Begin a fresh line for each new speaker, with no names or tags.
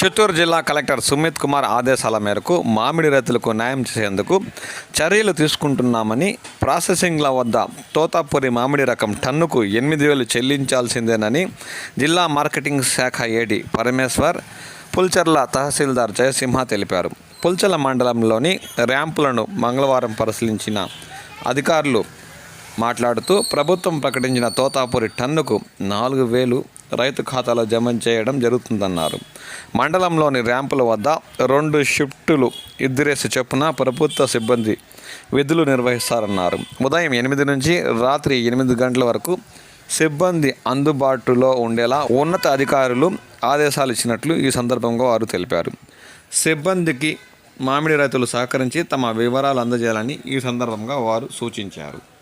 చిత్తూరు జిల్లా కలెక్టర్ సుమిత్ కుమార్ ఆదేశాల మేరకు మామిడి రైతులకు న్యాయం చేసేందుకు చర్యలు తీసుకుంటున్నామని ప్రాసెసింగ్ల వద్ద తోతాపురి మామిడి రకం టన్నుకు ఎనిమిది వేలు చెల్లించాల్సిందేనని జిల్లా మార్కెటింగ్ శాఖ ఏడి పరమేశ్వర్ పుల్చర్ల తహసీల్దార్ జయసింహ తెలిపారు. పుల్చర్ల మండలంలోని ర్యాంపులను మంగళవారం పరిశీలించిన అధికారులు మాట్లాడుతూ ప్రభుత్వం ప్రకటించిన తోతాపురి టన్నుకు నాలుగు వేలు రైతు ఖాతాలో జమ చేయడం జరుగుతుందన్నారు. మండలంలోని ర్యాంపుల వద్ద రెండు షిఫ్టులు ఇద్దరేసి చొప్పున ప్రభుత్వ సిబ్బంది విధులు నిర్వహిస్తారన్నారు. ఉదయం ఎనిమిది నుంచి రాత్రి ఎనిమిది గంటల వరకు సిబ్బంది అందుబాటులో ఉండేలా ఉన్నత అధికారులు ఆదేశాలు ఇచ్చినట్లు ఈ సందర్భంగా వారు తెలిపారు. సిబ్బందికి మామిడి రైతులు సహకరించి తమ వివరాలు అందజేయాలని ఈ సందర్భంగా వారు సూచించారు.